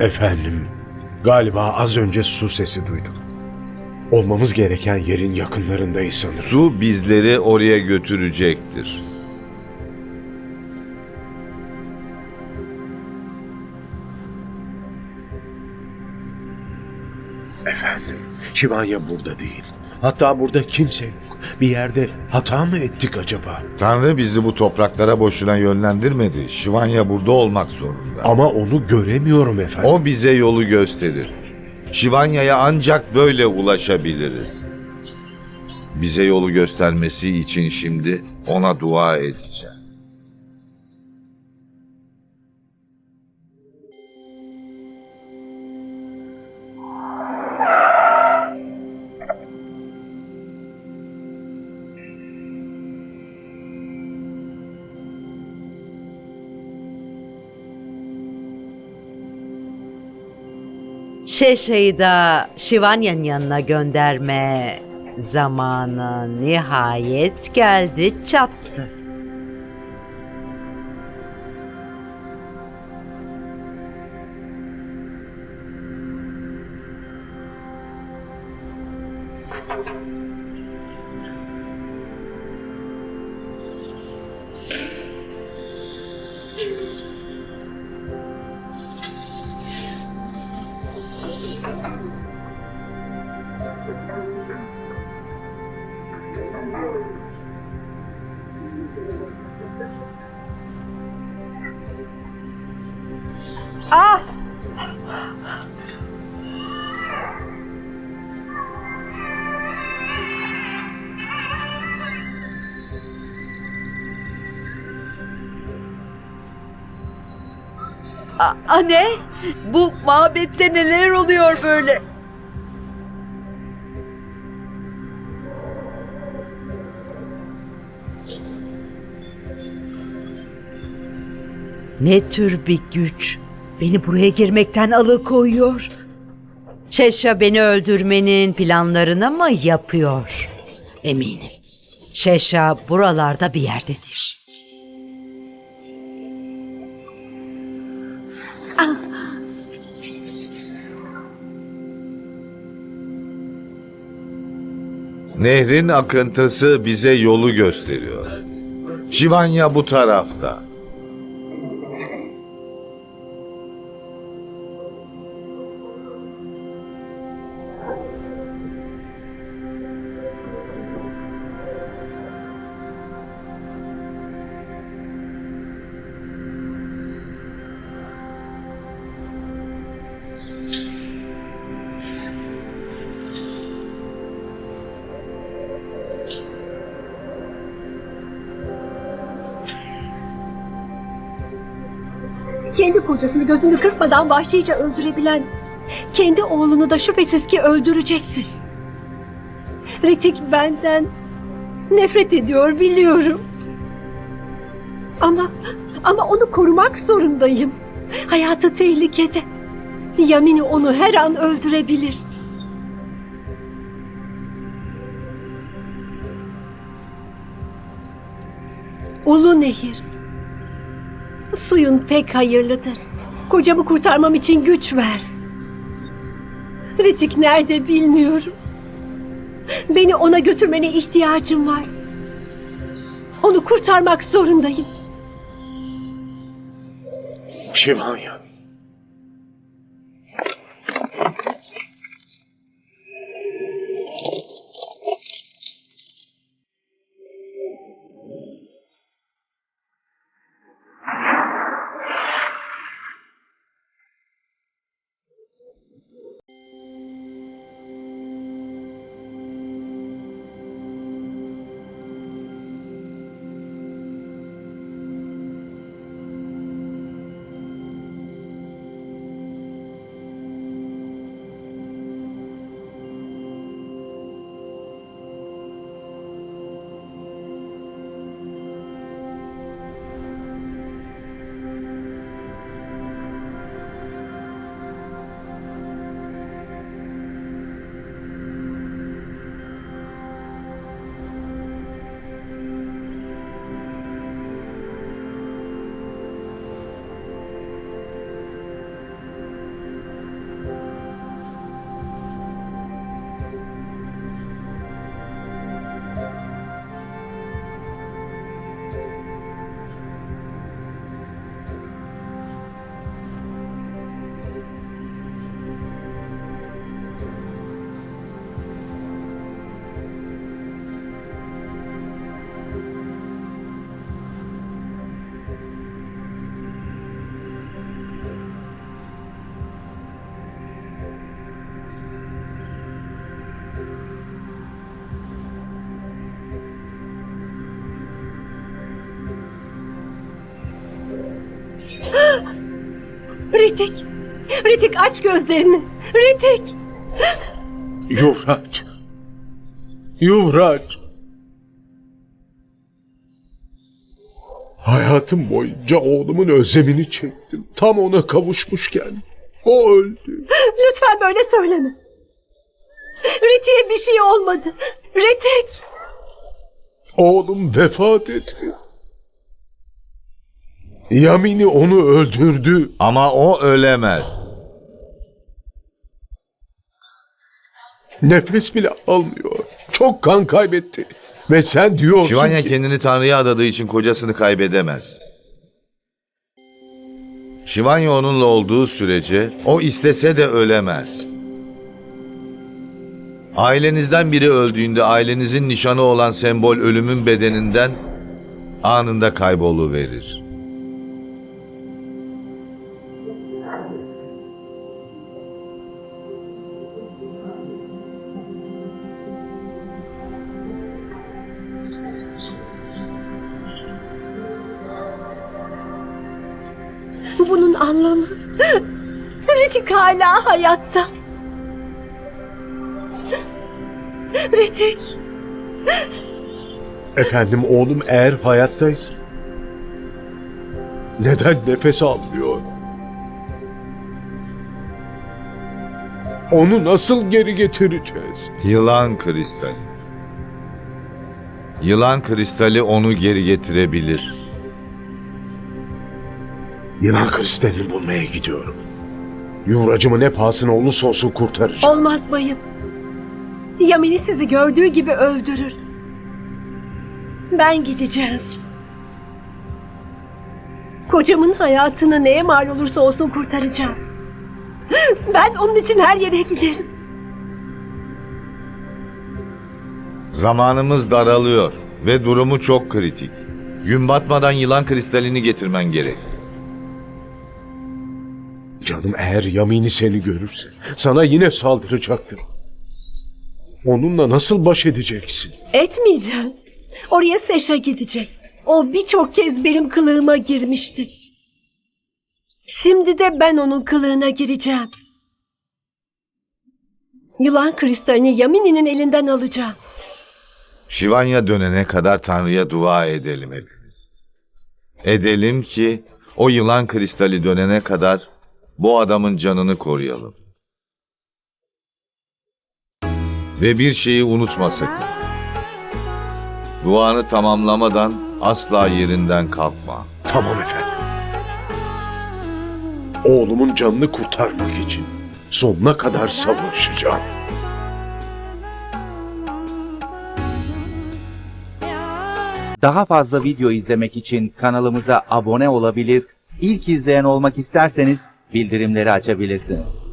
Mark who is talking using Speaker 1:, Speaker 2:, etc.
Speaker 1: Efendim, galiba az önce su sesi duydum. Olmamız gereken yerin yakınlarındayız sanırım.
Speaker 2: Su bizleri oraya götürecektir.
Speaker 1: Efendim, Şivanya burada değil. Hatta burada kimse. Bir yerde hata mı ettik acaba?
Speaker 2: Tanrı bizi bu topraklara boşuna yönlendirmedi. Şivanya burada olmak zorunda.
Speaker 1: Ama onu göremiyorum efendim.
Speaker 2: O bize yolu gösterir. Şivanya'ya ancak böyle ulaşabiliriz. Bize yolu göstermesi için şimdi ona dua edeceğim.
Speaker 3: Şeşe'yi da Şivanya'nın yanına gönderme zamanı nihayet geldi çattı. Anne, bu mabette neler oluyor böyle? Ne tür bir güç beni buraya girmekten alıkoyuyor? Şeşa beni öldürmenin planlarını mı yapıyor? Eminim. Şeşa buralarda bir yerdedir.
Speaker 2: Nehrin akıntısı bize yolu gösteriyor. Şivanya bu tarafta.
Speaker 4: Kendi kocasını gözünü kırpmadan vahşice öldürebilen kendi oğlunu da şüphesiz ki öldürecektir. Ritik benden nefret ediyor biliyorum. Ama ama onu korumak zorundayım. Hayatı tehlikede. Yamini onu her an öldürebilir. Ulu Nehir. Suyun pek hayırlıdır. Kocamı kurtarmam için güç ver. Ritik nerede bilmiyorum. Beni ona götürmene ihtiyacım var. Onu kurtarmak zorundayım.
Speaker 1: Şivanya.
Speaker 4: Ritik! Ritik aç gözlerini! Ritik!
Speaker 1: Yuvraç. Yuvraç. Hayatım boyunca oğlumun özlemini çektim. Tam ona kavuşmuşken o öldü.
Speaker 4: Lütfen böyle söyleme. Ritik'e bir şey olmadı. Ritik!
Speaker 1: Oğlum vefat etti. Yamini onu öldürdü.
Speaker 2: Ama o ölemez.
Speaker 1: Nefes bile almıyor. Çok kan kaybetti. Ve sen diyorsun
Speaker 2: Şivanya
Speaker 1: ki...
Speaker 2: kendini Tanrı'ya adadığı için kocasını kaybedemez. Şivanya onunla olduğu sürece o istese de ölemez. Ailenizden biri öldüğünde ailenizin nişanı olan sembol ölümün bedeninden anında kayboluverir.
Speaker 4: Bunun anlamı... Ritik hala hayatta. Ritik!
Speaker 1: Efendim oğlum eğer hayattaysa... Neden nefes almıyor? Onu nasıl geri getireceğiz?
Speaker 2: Yılan kristali. Yılan kristali onu geri getirebilir.
Speaker 1: Yılan kristalini bulmaya gidiyorum. Yuvracımı ne pahasına olursa olsun kurtaracağım.
Speaker 4: Olmaz bayım. Yamini sizi gördüğü gibi öldürür. Ben gideceğim. Kocamın hayatını neye mal olursa olsun kurtaracağım. Ben onun için her yere giderim.
Speaker 2: Zamanımız daralıyor ve durumu çok kritik. Gün batmadan yılan kristalini getirmen gerek.
Speaker 1: Canım eğer Yamini seni görürse sana yine saldıracaktır. Onunla nasıl baş edeceksin?
Speaker 4: Etmeyeceğim. Oraya Seşa gidecek. O birçok kez benim kılığıma girmişti. Şimdi de ben onun kılığına gireceğim. Yılan kristalini Yamini'nin elinden alacağım.
Speaker 2: Şivanya dönene kadar Tanrı'ya dua edelim hepimiz. Edelim ki o yılan kristali dönene kadar bu adamın canını koruyalım. Ve bir şeyi unutma sakın. Duanı tamamlamadan asla yerinden kalkma.
Speaker 1: Tamam efendim. Oğlumun canını kurtarmak için sonuna kadar savaşacağım.
Speaker 5: Daha fazla video izlemek için kanalımıza abone olabilir, ilk izleyen olmak isterseniz bildirimleri açabilirsiniz.